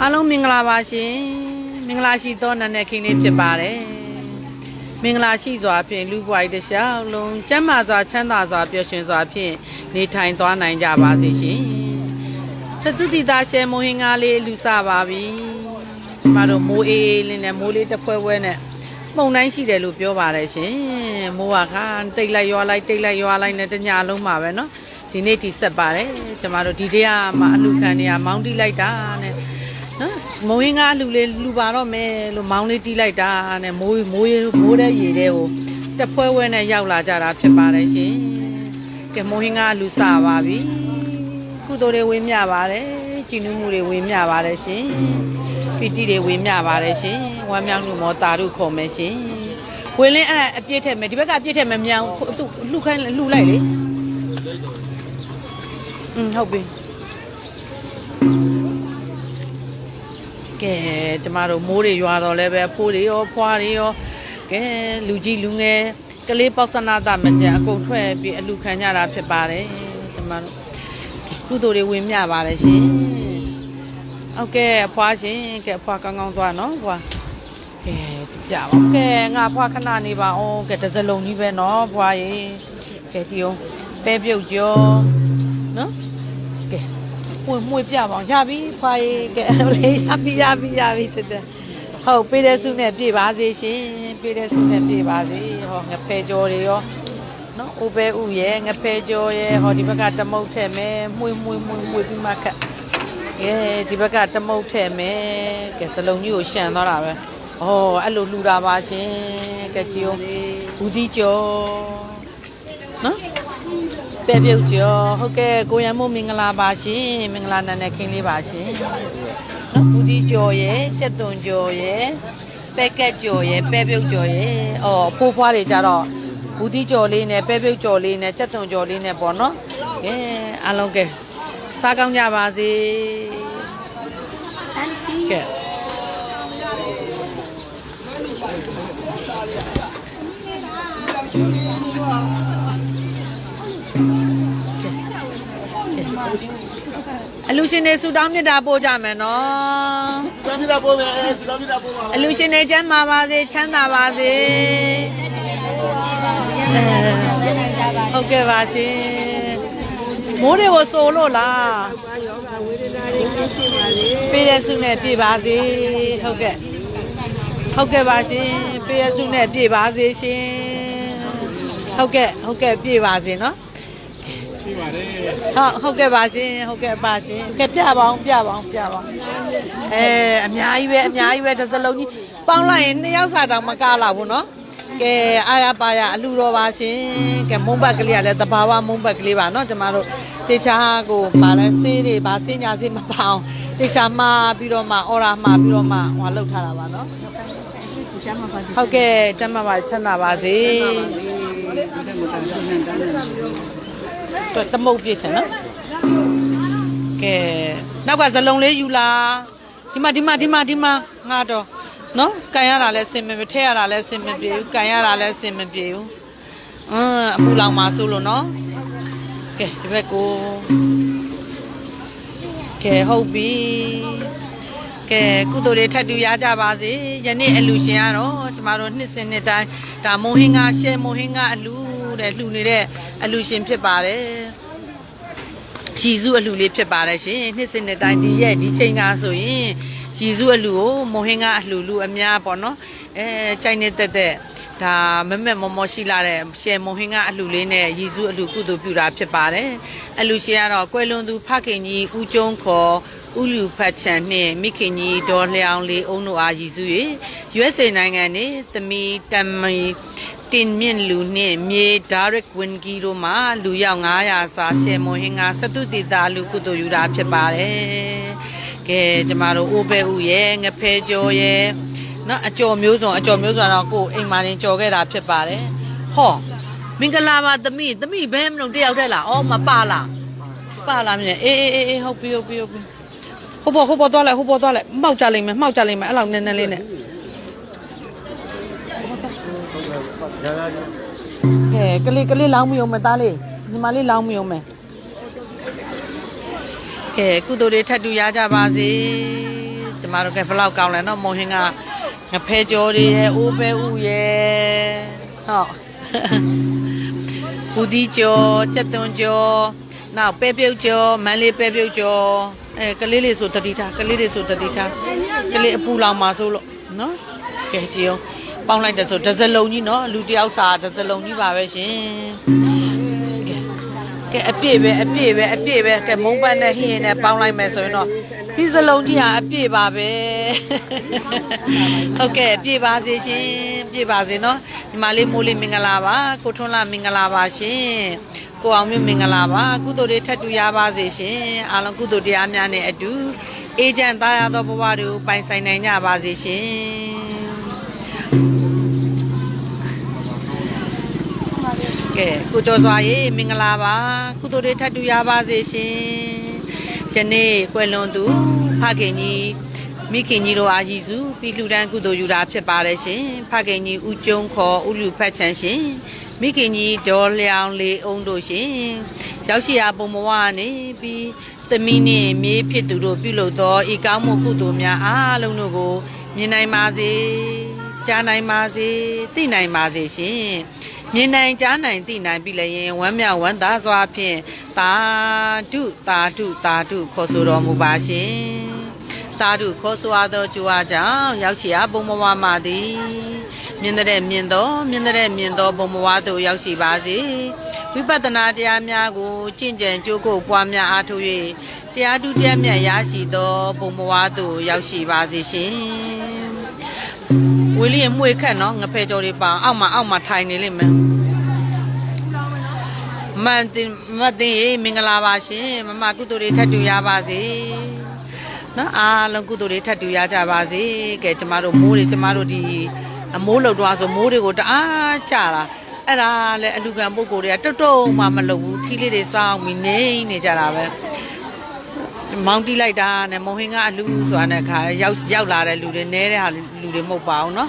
အားလုံးမင်္ဂလာပါရှင်မင်္ဂလာရှိသောနာနဲ့ခင်းလေးဖြစ်ပါတယ်မင်္ဂလာရှိစွာဖြင့်လူပွားတစ်လျှောက်လုံးကျမ်းမာစွာချမ်းသာစွာပျော်ရွှင်စွာဖြင့်နေထိုင်သွားနိုင်ကြပါစေရှင်စတုတိသားရှဲမိုဟင်္ဂါလေးလူစပါပြီကျမတို့မိုးအေးအေးလေးနဲ့မိုးလေးတစ်ဖွဲဖွဲနဲ့ပုံတိုင်းရှိတယ်လို့ပြောပါတယ်ရှင်မိုးကခါတိတ်လိုက်ရွာလိုက်တိတ်လိုက်ရွာလိုက်နဲ့တညလုံးမှာပဲเนาะ ဒီနေ့ဒီဆက်ပါတယ်ကျမတို့ဒီတည်းကမှအလူခံနေရမောင်းတိလိုက်တာနဲ့နော်မုံရင်းကားလူလေးလူပါတော့မယ်လို့မောင်းလေးတီးလိုက်တာနဲ့မိုးမိုးမိုးတဲ့ရေတဲ့ကိုတဖွဲဝဲနဲ့ရောက်လာကြတာဖြစ်ပါတယ်ရှင်ကဲမုံရင်းကားလူစပါပြီကုသိုလ်တွေဝင်းမြပါတယ်ကြည်နူးမှုတွေဝင်းမြပါတယ်ရှင်ပီတိတွေဝင်းမြပါတယ်ရှင်ဝမ်းမြောက်မှုမောတာတို့ခေါ်မယ်ရှင်ဝင်းလင်းအဲ့ဒါအပြည့်ထက်မယ်ဒီဘက်ကအပြည့်ထက်မယ်မြောင်သူလှုပ်ခိုင်းလှုပ်လိုက်လေ อืมဟုတ်ပြီကဲကျမတို့မိုးတွေရွာတော့လဲပဲဖိုးတွေရောဖွားတွေရောကဲလူကြီးလူငယ်ကလေးပေါက်စနာသမကြံအကုန်ထွက်ပြီးအလူခံကြတာဖြစ်ပါတယ်ကျမတို့ကုသိုလ်တွေဝင်မြပါတယ်ရှင်ဟုတ်ကဲ့အဖွားရှင်ကဲအဖွားကောင်းကောင်းသွားနော်ဖွားကဲကြပါဦးကဲငါဖွားခဏနေပါအောင်ကဲတစ်စလုံးကြီးပဲနော်ဖွားရေကဲဒီအောင်ပဲပြုတ်ကြောနော်ကဲ ဝင်မွေပြပါအောင်ရပြီဖွာရေးကဲလေးရပြီရပြီရပြီတက်တက်ဟုတ်ပေးတဲ့စုနဲ့ပြေပါစေရှင်ပေးတဲ့စုနဲ့ပြေပါစေဟောငဖဲကြော်တွေရောနော်အိုဘဲဥရဲ့ငဖဲကြော်ရဲ့ဟောဒီဘက်ကတမုတ်ထဲ့မယ်မှုမွေမွေမွေပြီးမှခက်ကဲဒီဘက်ကတမုတ်ထဲ့မယ်ကဲစလုံးကြီးကိုရှန်သွားတာပဲဟောအဲ့လိုလှူတာပါရှင်ကဲကြည်အောင်ဘူးဒီကြော်နော် ပဲပြုတ်ကျော်ဟုတ်ကဲ့ကိုရံမို့မင်္ဂလာပါရှင်မင်္ဂလာနံနဲ့ခင်းလေးပါရှင်နော်ဘူးဒီကျော်ရဲ့ကြက်သွန်ကျော်ရဲ့ပဲကက်ကျော်ရဲ့ပဲပြုတ်ကျော်ရဲ့အော်ဖိုးဖွားတွေကြတော့ဘူးဒီကျော်လေးနဲ့ပဲပြုတ်ကျော်လေးနဲ့ကြက်သွန်ကျော်လေးနဲ့ပေါ့နော်ကဲအားလုံးကဲစားကောင်းကြပါစေကဲ အလူရှင်တွေဆူတောင်းမြတ်တာပို့ကြမယ်နော်စတောင်းပြတာပို့မယ်စတောင်းပြတာပို့ပါအလူရှင်တွေချမ်းသာပါစေချမ်းသာပါစေအဲဟုတ်ကဲ့ပါရှင်မိုးတွေကိုစိုးလို့လားပေးတဲ့စုနဲ့ပြေပါစေဟုတ်ကဲ့ဟုတ်ကဲ့ပါရှင်ပေးတဲ့စုနဲ့ပြေပါစေရှင်ဟုတ်ကဲ့ဟုတ်ကဲ့ပြေပါစေနော် ပြပါတယ်ဟုတ်ဟုတ်ကဲ့ပါရှင်ဟုတ်ကဲ့ပါရှင်ကဲပြပါအောင်ပြပါအောင်ပြပါအောင်အဲအများကြီးပဲအများကြီးပဲတစ်စလုံးကြီးပေါင်းလိုက်ရင်နှစ်ယောက်စာတောင်မကလာဘူးနော်ကဲအားရပါရအလူတော်ပါရှင်ကဲမုံဘက်ကလေးကလည်းတဘာဝမုံဘက်ကလေးပါနော်ကျမတို့တေချာကိုဗာလဲဆေးတွေဗာဆေးညာဆေးမပအောင်တေချာမှာပြီးတော့မှအော်ရာမှာပြီးတော့မှဟိုလောက်ထားတာပါနော်ဟုတ်ကဲ့တမပါချမ်းသာပါစေ တော့တမုတ်ပြည့်တယ်နော်ကဲနောက်ကဇလုံးလေးယူလာဒီမှာဒီမှာဒီမှာဒီမှာငါတော့နော်ကန်ရတာလဲစင်မပြေထည့်ရတာလဲစင်မပြေဘူးကန်ရတာလဲစင်မပြေဘူးအင်းအပူလောင်ပါဆိုလို့နော်ကဲဒီဘက်ကိုကဲဟုတ်ပြီကဲကုသိုလ်တွေထပ်တူရကြပါစေယနေ့အလူရှင်ကတော့ကျမတို့နှစ်စဉ်နှစ်တိုင်းဒါမုံဟင်းကရှဲမုံဟင်းကအလူ တဲ့လှူနေတဲ့အလူရှင်ဖြစ်ပါတယ်ရည်စုအလှလေးဖြစ်ပါတယ်ရှင်နှစ်စဉ်နှစ်တိုင်းဒီရက်ဒီချိန်ကဆိုရင်ရည်စုအလှကိုမုံဟင်းကအလှလူအများပေါ့နော်အဲကြိုက်နေတက်တက်ဒါမမက်မော်မော်ရှိလာတဲ့ရှယ်မုံဟင်းကအလှလေးနဲ့ရည်စုအလှကုသိုလ်ပြုတာဖြစ်ပါတယ်အလှရှင်ကတော့ကွယ်လွန်သူဖခင်ကြီးဦးကျုံးခေါ်ဥလူဖတ်ချန်နှင့်မိခင်ကြီးဒေါ်လျောင်လေးအုံတို့အားရည်စု၍ USA နိုင်ငံနှင့်သမီးတမီ တင်မြင့်လူနှင့်မြေဒါရက်ဝင်ဂီတို့မှာလူရောက်900စာရှယ်မွန်ဟင်္ဂါစတုတိတာလူကုသိုလ်ယူတာဖြစ်ပါတယ်။ကဲကျမတို့အိုးပဲဥရဲ့ငဖဲကြော်ရဲ့နော်အကြော်မျိုးစုံအကြော်မျိုးစုံတော့ကိုယ်အိမ်မှာနေကြော်ခဲ့တာဖြစ်ပါတယ်။ဟောမင်္ဂလာပါသမီးသမီးဘဲမလို့တယောက်တည်းလား။အော်မပါလား။ပါလားမြင်အေးအေးအေးအေးဟုတ်ပြီဟုတ်ပြီဟုတ်ပြီ။ဟိုဘောဟိုဘောသွားလိုက်ဟိုဘောသွားလိုက်မှောက်ကြလိမ့်မယ်မှောက်ကြလိမ့်မယ်အဲ့လောက်နည်းနည်းလေးနဲ့ ရရရကဲကလေးကလေးလောင်းမယုံမသားလေးညီမလေးလောင်းမယုံမယ်ကဲကုသိုလ်တွေထပ်တူရကြပါစေကျမတို့ကဘယ်လောက်ကောင်းလဲနော်မုံဟင်းကငဖဲကြောတွေရဲ့အိုးပဲဥရဲ့ဟုတ်ဘူးဒီကြောကြက်သွန်ကြောနောက်ပဲပြုတ်ကြောမန်းလေးပဲပြုတ်ကြောအဲကလေးလေးဆိုတတိထားကလေးလေးဆိုတတိထားကလေးအပူလောင်မှာဆိုလို့နော်ကဲကြည့်အောင် ပေါင်းလိုက်တယ်ဆိုတစ်စလုံးကြီးနော်လူတစ်ယောက်စာတစ်စလုံးကြီးပါပဲရှင်ကဲကဲအပြည့်ပဲအပြည့်ပဲအပြည့်ပဲကဲမုံပတ်နဲ့ဟင်းရင်နဲ့ပေါင်းလိုက်မယ်ဆိုရင်တော့ဒီစလုံးကြီးဟာအပြည့်ပါပဲဟုတ်ကဲ့ပြည့်ပါစေရှင်ပြည့်ပါစေနော်ညီမလေးမိုးလေးမင်္ဂလာပါကိုထွန်းလာမင်္ဂလာပါရှင်ကိုအောင်မြင့်မင်္ဂလာပါကုသိုလ်တွေထပ်တူရပါစေရှင်အားလုံးကုသိုလ်တရားများနဲ့အတူအေဂျင့်သားရသောဘဝတွေကိုပိုင်ဆိုင်နိုင်ကြပါစေရှင် ကဲကိုကျော်စွာရေမင်္ဂလာပါကုသိုလ်တွေထပ်တူရပါစေရှင်ယနေ့ကွယ်လွန်သူဖခင်ကြီးမိခင်ကြီးတို့အာရည်စုပြီးလှူဒန်းကုသိုလ်ယူတာဖြစ်ပါတယ်ရှင်ဖခင်ကြီးဦးကျုံခေါ်ဦးလူဖတ်ချမ်းရှင်မိခင်ကြီးဒေါ်လျောင်လေးအုံတို့ရှင်ရောက်ရှိရာပုံမဝနေပြီးသမီးနှင့်မြေးဖြစ်သူတို့ပြုလုပ်သောဤကောင်းမှုကုသိုလ်များအားလုံးတို့ကိုမြင်နိုင်ပါစေကြားနိုင်ပါစေသိနိုင်ပါစေရှင် မြင်နိုင်ကြားနိုင်သိနိုင်ပြီလည်းရင်ဝမ်းမြောက်ဝမ်းသာစွာဖြင့်သာဓုသာဓုသာဓုခေါ်ဆိုတော်မူပါရှင်သာဓုခေါ်ဆိုအပ်သောကြွားကြောင့်ရောက်ရှိရာဘုံဘဝမှာသည်မြင်တဲ့မြင်သောမြင်တဲ့မြင်သောဘုံဘဝသို့ရောက်ရှိပါစေဝိပဿနာတရားများကိုကျင့်ကြံကြိုးကိုပွားများအားထုတ်၍တရားဓုတရားမြတ်ရရှိသောဘုံဘဝသို့ရောက်ရှိပါစေရှင် ဝီလီရဲ့မှုခက်နော်ငဖဲကြော်တွေပါအောက်မှာအောက်မှာထိုင်နေလိမ့်မယ်မန်တင်မတ်တင်ရေမင်္ဂလာပါရှင်မမကုသိုလ်တွေထပ်တူရပါစေနော်အားလုံးကုသိုလ်တွေထပ်တူရကြပါစေကဲကျမတို့မိုးတွေကျမတို့ဒီအမိုးလောက်တော့ဆိုမိုးတွေကိုတအားချတာအဲ့ဒါလေအလူကံပုဂ္ဂိုလ်တွေကတုတ်တုတ်မှမလုပ်ဘူးထီးလေးတွေစောင်းပြီးနေနေကြတာပဲ မောင်းတီးလိုက်တာနဲ့မုံဟင်းကအလူဆိုတာနဲ့ခါရောက်ရောက်လာတဲ့လူတွေနဲတဲ့ဟာလူတွေမဟုတ်ပါဘူးเนาะ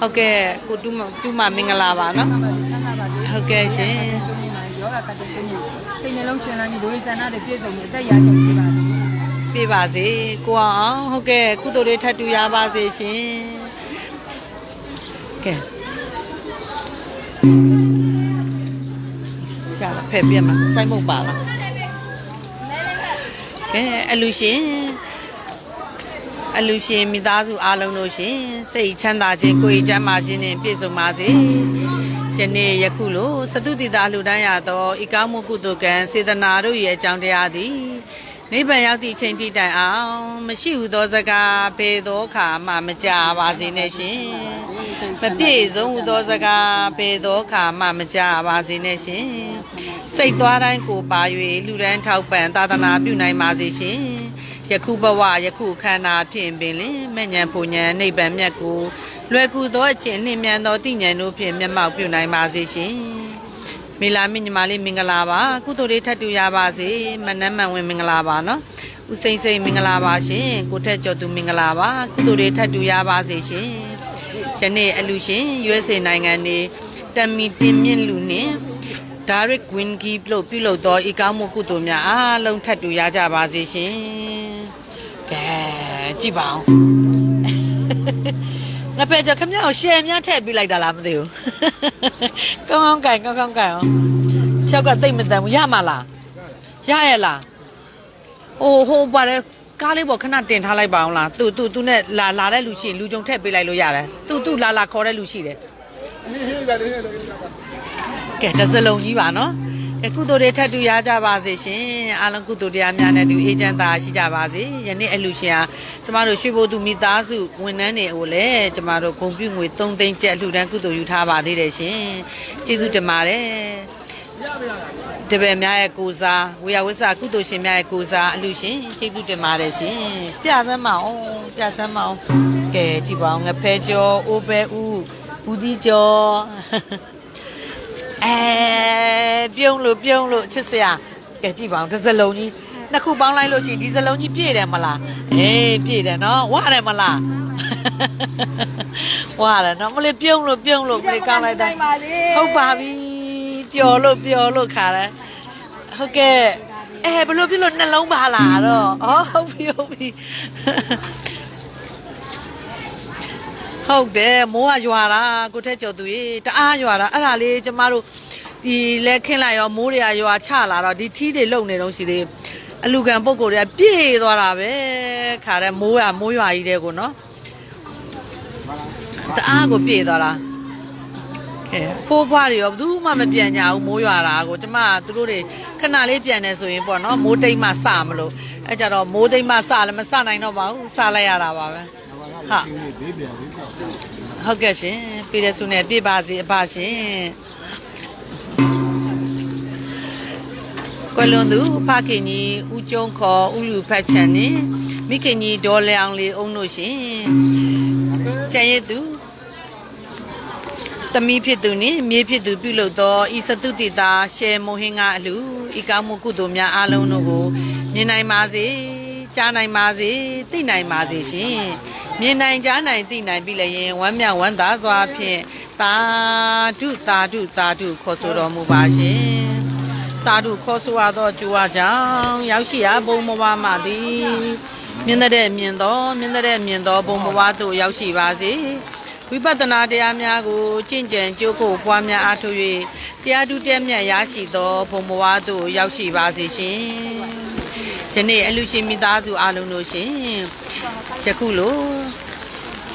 ဟုတ်ကဲ့ကိုတူမတူမမင်္ဂလာပါเนาะဟုတ်ကဲ့ရှင် ယောဂကတ္တရှင်စိတ်နှလုံးရှင်လန်းကြီးဒိုးဆန္ဒတွေပြည့်စုံပြီးအသက်ရကြပြီပါ ပြပါစေကိုအောင်ဟုတ်ကဲ့ကုသိုလ်တွေထပ်တူရပါစေရှင်ကဲချာဖက်ပြမှာစိုက်မုတ်ပါလား ကဲအလူရှင်အလူရှင်မိသားစုအားလုံးတို့ရှင်စိတ်ချမ်းသာခြင်းကိုယ်ကျမ်းမာခြင်းနဲ့ပြည့်စုံပါစေယနေ့ယခုလိုစတုတိတာလှူဒန်းရသောဤကောင်းမှုကုသိုလ်ကံစေတနာတို့ရဲ့အကြောင်းတရားသည်နိဗ္ဗာန်ရောက်သည့်အချိန်ထိတိုင်အောင် မရှိဟုသောစကားဘေသောခါမှမကြပါစေနဲ့ရှင် မပြည့်စုံဟုသောစကားဘေသောခါမှမကြပါစေနဲ့ရှင်စိတ်သွားတိုင်းကိုပါ၍လှူဒန်းထောက်ပံ့သာသနာပြုနိုင်ပါစေရှင်ယခုဘဝယခုခန္ဓာဖြင့်ပင်လင်မဲ့ညံပူညံနိဗ္ဗာန်မြတ်ကိုလွယ်ကူသောအကျင့်နှင့်မြန်သောတိဉဏ်တို့ဖြင့်မျက်မှောက်ပြုနိုင်ပါစေရှင်မေလာမင်းညီမလေးမင်္ဂလာပါကုသိုလ်လေးထပ်တူရပါစေမနမ်းမှန်ဝင်မင်္ဂလာပါနော်ဦးစိမ့်စိမ့်မင်္ဂလာပါရှင်ကိုထက်ကျော်သူမင်္ဂလာပါကုသိုလ်လေးထပ်တူရပါစေရှင် ယနေ့အလူရှင်ရွေးစေနိုင်ငံနေတမီတင်မြင့်လူနှင့် direct win key လို့ပြုလုပ်သောဤကောင်းမှုကုသိုလ်များအားလုံးထပ်တူရကြပါစေရှင်။ကဲကြည့်ပါဦး။ငါပဲကြခမအောင်ရှယ်များထည့်ပေးလိုက်တာလားမသိဘူး။ကောင်းကောင်းကန်ကောင်းကောင်းကန်အောင်။ချောက်ကတိတ်မတန်ဘူးရမလား။ရရဲ့လား။အိုးဟိုပါတယ် ကားလေးပေါ်ခဏတင်ထားလိုက်ပါအောင်လားသူသူသူနဲ့လာလာတဲ့လူရှိရင်လူကြုံထည့်ပေးလိုက်လို့ရတယ်သူသူလာလာခေါ်တဲ့လူရှိတယ်ကဲတစ်စလုံးကြီးပါနော်ကဲကုသိုလ်တွေထပ်တူရကြပါစေရှင်အားလုံးကုသိုလ်တရားများနဲ့တူအေဂျင့်သားရှိကြပါစေယနေ့အလူရှင်ဟာကျမတို့ရွှေဘိုသူမိသားစုဝန်ထမ်းတွေကိုလည်းကျမတို့ဂုဏ်ပြုငွေ3သိန်းကျပ်အလှူဒန်းကုသိုလ်ယူထားပါသေးတယ်ရှင်ကျေးဇူးတင်ပါတယ် တပည့်များရဲ့ကိုစားဝေယဝိဆကုသိုလ်ရှင်များရဲ့ကိုစားအလူရှင်ကျေးဇူးတင်ပါတယ်ရှင်ပြစမ်းမအောင်ပြစမ်းမအောင်ကဲကြည့်ပါဦးငဖဲကျော်အိုးပဲဦးဦးဒီကျော်အဲပြုံးလို့ပြုံးလို့ချစ်စရာကဲကြည့်ပါဦးတစ်စလုံးကြီးနှစ်ခုပေါင်းလိုက်လို့ရှိရင်ဒီစလုံးကြီးပြည့်တယ်မလားအေးပြည့်တယ်နော်ဝရတယ်မလားဝရတယ်နော်မလေးပြုံးလို့ပြုံးလို့မလေးကောင်းလိုက်တယ်ဟုတ်ပါပြီ ပျော်လို့ပျော်လို့ခါတယ်ဟုတ်ကဲ့အဲဘလို့ဖြစ်လို့နှလုံးပါလာတော့ဩဟုတ်ပြီဟုတ်ပြီဟုတ်တယ်မိုးကရွာတာကိုထက်ကျော်သူရေတအားရွာတာအဲ့ဒါလေးကျမတို့ဒီလဲခင်းလိုက်ရောမိုးတွေကရွာချလာတော့ဒီထီးတွေလုံနေတော့ရှိသေးအလူကံပုံကိုယ်တွေကပြေးသွားတာပဲခါတဲ့မိုးကမိုးရွာကြီးတဲ့ကိုနော်တအားကိုပြေးသွားတာ အဲဖိုးဖွားတွေရောဘယ်သူမှမပြန်ကြဘူးမိုးရွာတာကိုကျမကသူတို့တွေခဏလေးပြန်နေဆိုရင်ပေါ့နော်မိုးတိတ်မှစမလို့အဲကြတော့မိုးတိတ်မှစလည်းမစနိုင်တော့ပါဘူးစလိုက်ရတာပါပဲဟုတ်ဘေးပြန်ဘေးပြန်ဟုတ်ကဲ့ရှင်ပြည်တဲ့ဆုနဲ့ပြပါစီအဖရှင်ကွယ်လွန်သူဖခင်ကြီးဦးကျုံခေါ်ဦးလူဖတ်ချန်နဲ့မိခင်ကြီးဒေါ်လျောင်လေးအုံတို့ရှင်ကျန်ရည်သူ သမီးဖြစ်သူနှင့်မြေးဖြစ်သူပြုလုပ်သောဤစတုတိတာရှယ်မိုဟင်းကအလူဤကောင်းမှုကုသိုလ်များအားလုံးတို့ကိုမြင်နိုင်ပါစေကြားနိုင်ပါစေသိနိုင်ပါစေရှင်မြင်နိုင်ကြားနိုင်သိနိုင်ပြီလည်းရင်ဝမ်းမြောက်ဝမ်းသာစွာဖြင့်တာဓုတာဓုတာဓုခေါ်ဆိုတော်မူပါရှင်တာဓုခေါ်ဆိုရသောကြွားကြောင့်ရောက်ရှိရာဘုံဘဝမှသည်မြင်တဲ့မြင်သောမြင်တဲ့မြင်သောဘုံဘဝသို့ရောက်ရှိပါစေ ဝိပဿနာတရားများကိုကျင့်ကြံကြိုးကိုပွားများအားထုတ်၍တရားဓုတက်မြတ်ရရှိသောဘုံဘဝသို့ရောက်ရှိပါစေရှင်ယနေ့အလူရှင်မိသားစုအားလုံးတို့ရှင်ယခုလို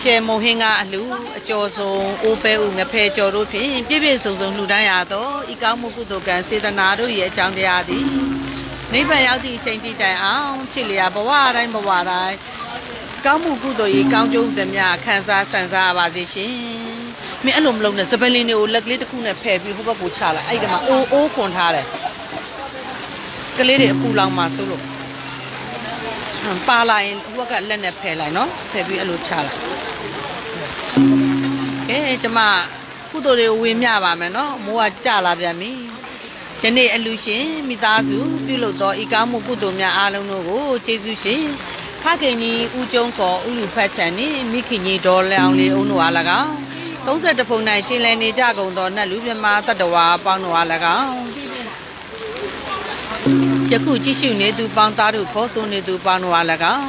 ရှယ်မုံဟင်းကအလူအကျော်ဆုံးအိုးပဲဦးငဖဲကျော်တို့ဖြင့်ပြည့်ပြည့်စုံစုံလှူဒန်းရသောဤကောင်းမှုကုသိုလ်ကံစေတနာတို့ရဲ့အကြောင်းတရားသည်နိဗ္ဗာန်ရောက်သည့်အချိန်တိတိုင်အောင်ဖြစ်လျာဘဝတိုင်းဘဝတိုင်း ကောင်းမှုကုသိုလ်ရေးကောင်းကျိုးသမျှခံစားဆန်စားပါစေရှင်မင်းအဲ့လိုမလုပ်နဲ့စပယ်လင်းတွေကိုလက်ကလေးတစ်ခုနဲ့ဖယ်ပြီးဟိုဘက်ကိုချလိုက်အဲ့ဒီကမှာအိုးအိုးခွန်ထားတယ်ကလေးတွေအပူလောင်မှဆိုလို့ဟမ်ပါလာရင်ဟိုဘက်ကလက်နဲ့ဖယ်လိုက်နော်ဖယ်ပြီးအဲ့လိုချလိုက်ကဲကျမကုသိုလ်တွေကိုဝင်မြပါမယ်နော်မိုးကကြလာပြန်ပြီယနေ့အလူရှင်မိသားစုပြုလုပ်သောဤကောင်းမှုကုသိုလ်များအားလုံးတို့ကိုကျေးဇူးရှင် ဖခင်ကြီးဦးကျုံခေါ်ဦးလူဖတ်ချန်နှင့်မိခင်ကြီးဒေါ်လောင်လေးအုံတို့အား၎င်း30ဖုန်၌ကျင်လည်နေကြကုန်သောနတ်လူမြမတတ္တဝါအပေါင်းတို့အား၎င်းယခုကြည့်ရှုနေသူပေါင်းသားတို့ခေါ်ဆိုနေသူပေါင်းတို့အား၎င်း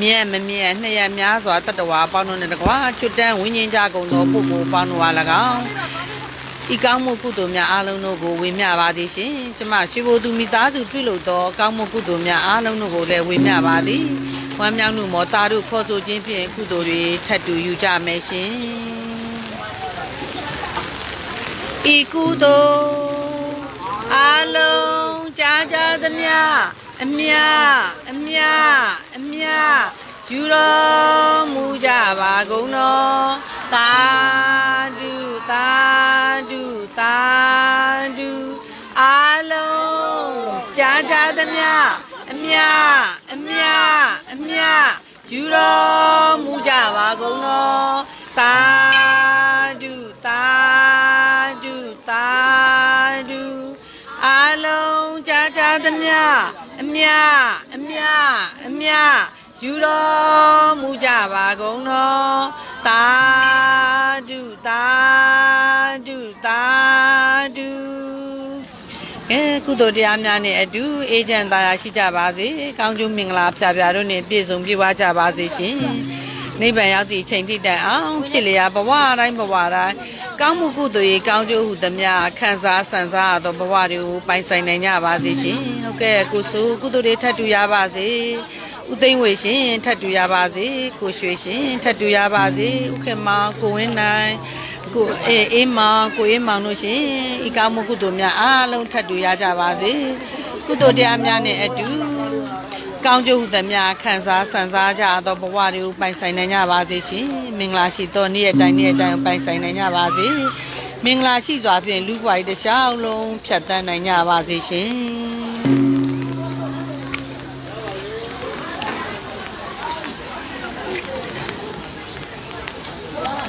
မြဲမမြဲနှစ်ရများစွာတတ္တဝါအပေါင်းတို့နဲ့တကွာကျွတ်တန်းဝင်းကျင်ကြကုန်သောပုဂ္ဂိုလ်ပေါင်းတို့အား၎င်းဤကောင်းမှုကုသိုလ်များအားလုံးတို့ကိုဝေမျှပါသည်ရှင်။ကျမရွှေဘိုသူမိသားစုပြုလုပ်သောကောင်းမှုကုသိုလ်များအားလုံးတို့ကိုလည်းဝေမျှပါသည်။ ဝမ်းမြောက်မှုမောတာတို့ခေါ်ဆိုခြင်းဖြင့်ကုသိုလ်တွေထပ်တူယူကြမယ်ရှင်။ဤကုသိုလ်အားလုံးကြားကြသမျှအမြအမြအမြယူတော်မူကြပါကုန်တော်သာဓုသာဓုသာဓုအားလုံးကြားကြသမျှအ မြအမြအမြယူတော်မူကြပါကုန်တော်သာဓုသာဓုသာဓုအားလုံးကြားကြသမျှအမြအမြအမြယူတော်မူကြပါကုန်တော်သာဓုသာဓုသာဓု ကဲကုသိုလ်တရားများနဲ့အတူအေဂျင့်သားရရှိကြပါစေကောင်းကျိုးမင်္ဂလာဖြာဖြာတို့နဲ့ပြည့်စုံပြည့်ဝကြပါစေရှင်နိဗ္ဗာန်ရောက်သည့်အချိန်ထိတိုင်အောင်ဖြစ်လျာဘဝတိုင်းဘဝတိုင်းကောင်းမှုကုသိုလ်ရေးကောင်းကျိုးဟုသမျှခံစားဆန်စားရသောဘဝတွေကိုပိုင်ဆိုင်နိုင်ကြပါစေရှင်ဟုတ်ကဲ့ကိုစုကုသိုလ်တွေထပ်တူရပါစေဦးသိန်းဝေရှင်ထပ်တူရပါစေကိုရွှေရှင်ထပ်တူရပါစေဥခေမောင်ကိုဝင်းနိုင် ကိုအေးအေးမောင်ကိုအေးမောင်တို့ရှင်ဤကောင်းမှုကုသိုလ်များအားလုံးထပ်တူရကြပါစေကုသိုလ်တရားများနဲ့အတူကောင်းကျိုးဟုသမျှခံစားဆန်စားကြသောဘဝတွေကိုပိုင်ဆိုင်နိုင်ကြပါစေရှင်မင်္ဂလာရှိသောနေ့ရက်တိုင်းနေ့ရက်တိုင်းပိုင်ဆိုင်နိုင်ကြပါစေမင်္ဂလာရှိစွာဖြင့်လူ့ဘဝတစ်လျှောက်လုံးဖြတ်သန်းနိုင်ကြပါစေရှင်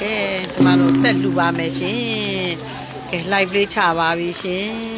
ကဲဒီမှာတော့ဆက်လူပါမယ်ရှင်ကဲ live လေးချပါပြီရှင်